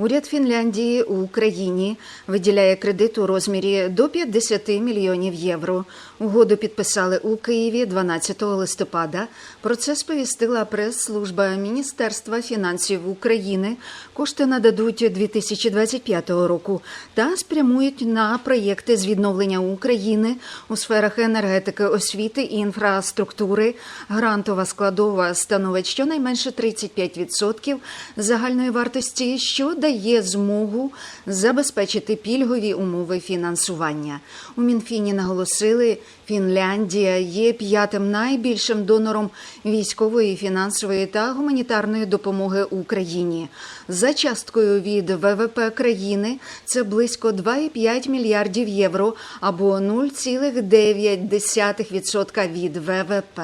Уряд Фінляндії у Україні виділяє кредит у розмірі до 50 мільйонів євро. Угоду підписали у Києві 12 листопада. Про це сповістила прес-служба Міністерства фінансів України. Кошти нададуть 2025 року та спрямують на проєкти з відновлення України у сферах енергетики, освіти і інфраструктури. Грантова складова становить щонайменше 35% загальної вартості, що дає змогу забезпечити пільгові умови фінансування. У Мінфіні наголосили, Фінляндія є п'ятим найбільшим донором військової, фінансової та гуманітарної допомоги Україні. За часткою від ВВП країни це близько 2,5 мільярдів євро або 0,9% від ВВП.